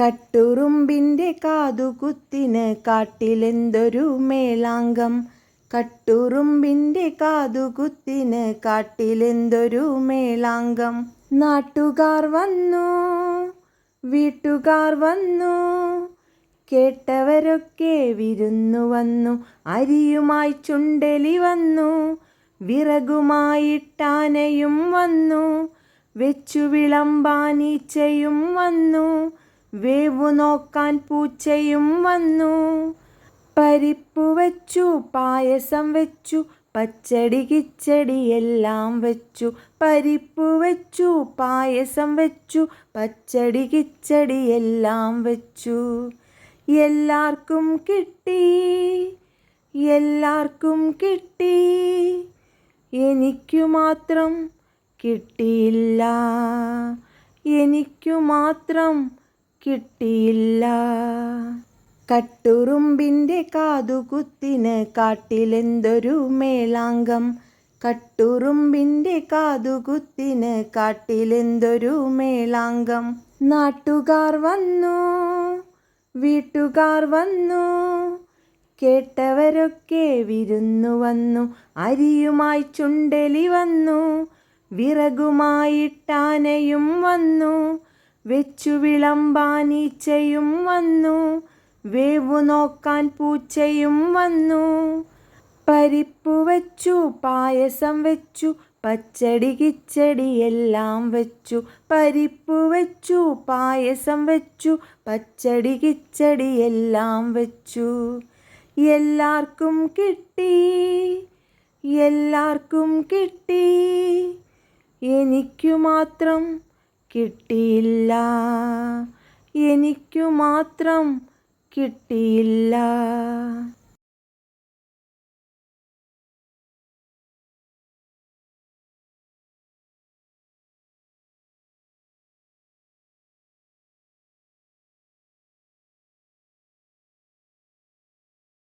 കട്ടുറുമ്പിന്റെ കാതുകുത്തിന് കാട്ടിലെന്തൊരു മേളാങ്കം? കട്ടുറുമ്പിന്റെ കാതുകുത്തിന് കാട്ടിലെന്തൊരു മേളാങ്കം? നാട്ടുകാർ വന്നു വീട്ടുകാർ വന്നു കേട്ടവരൊക്കെ വിരുന്നു വന്നു അരിയുമായി ചുണ്ടലി വന്നു വിറകുമായിട്ടാനയും വന്നു വെച്ചു വിളമ്പാനീച്ചയും വന്നു വേവു നോക്കാൻ പൂച്ചയും വന്നു. പരിപ്പ് വെച്ചു പായസം വെച്ചു പച്ചടി കിച്ചടി എല്ലാം വെച്ചു. പരിപ്പ് വെച്ചു പായസം വെച്ചു പച്ചടി കിച്ചടി എല്ലാം വെച്ചു. എല്ലാവർക്കും കിട്ടി എല്ലാവർക്കും കിട്ടി. എനിക്കു മാത്രം കിട്ടിയില്ല. എനിക്കു മാത്രം കിട്ടിയില്ല. കട്ടുറുമ്പിന്റെ കാതുകുത്തിന് കാട്ടിലെന്തൊരു മേളാങ്കം. കട്ടുറുമ്പിന്റെ കാതുകുത്തിന് കാട്ടിലെന്തൊരു മേളാങ്കം. നാട്ടുകാർ വന്നു വീട്ടുകാർ വന്നു കേട്ടവരൊക്കെ വിരുന്നു വന്നു അരിയുമായി ചുണ്ടലി വന്നു വിറകുമായിട്ടാനയും വന്നു വെച്ചു വിളമ്പാനീച്ചയും വന്നു. വേവു നോക്കാൻ പൂച്ചയും വന്നു. പരിപ്പ് വെച്ചു പായസം വെച്ചു പച്ചടി കിച്ചടി എല്ലാം വെച്ചു. പരിപ്പ് വെച്ചു പായസം വെച്ചു പച്ചടി കിച്ചടി എല്ലാം വെച്ചു. എല്ലാവർക്കും കിട്ടി എല്ലാവർക്കും കിട്ടി. എനിക്കു മാത്രം കിട്ടിയില്ല. എനിക്കു മാത്രം കിട്ടിയില്ല.